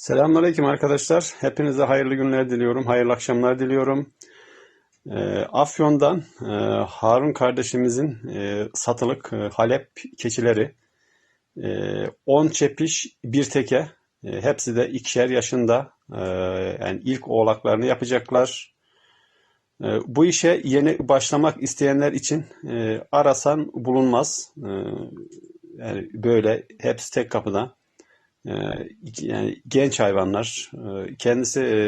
Selamünaleyküm arkadaşlar. Hepinize hayırlı günler diliyorum. Hayırlı akşamlar diliyorum. Ee, Afyon'dan e, Harun kardeşimizin e, satılık e, Halep keçileri e, 10 çepiş bir teke hepsi de ikişer yaşında yani ilk oğlaklarını yapacaklar. Bu işe yeni başlamak isteyenler için arasan bulunmaz. Yani böyle hepsi tek kapıda. Ee, yani genç hayvanlar. Ee, Kendisi e,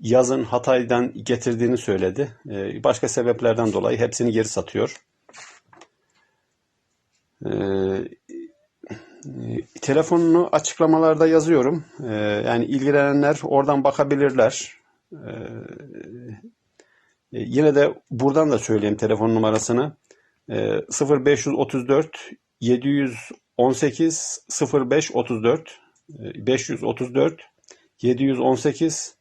yazın Hatay'dan getirdiğini söyledi. Ee, Başka sebeplerden dolayı hepsini geri satıyor. Ee, e, Telefonunu açıklamalarda yazıyorum. Ee, Yani ilgilenenler oradan bakabilirler. E, Yine de buradan da söyleyeyim telefon numarasını. Ee, 0534 718 0534 e, 534 718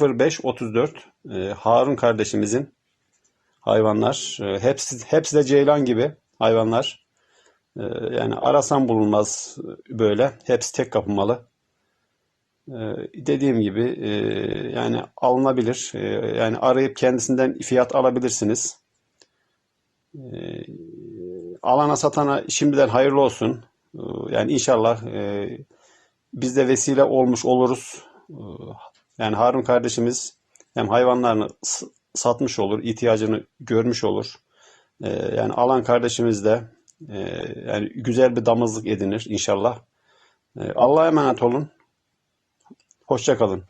0534 E, Harun kardeşimizin hayvanlar e, hepsi hepsi de ceylan gibi hayvanlar. E, Yani arasan bulunmaz e, böyle. Hepsi tek kapımalı. Dediğim gibi yani alınabilir. Yani arayıp kendisinden fiyat alabilirsiniz. Alana satana şimdiden hayırlı olsun. Ee, Yani inşallah e, biz de vesile olmuş oluruz. Ee, Yani Harun kardeşimiz hem hayvanlarını satmış olur, ihtiyacını görmüş olur. Ee, Yani alan kardeşimiz de e, yani güzel bir damızlık edinir inşallah. Ee, Allah'a emanet olun. Hoşça kalın.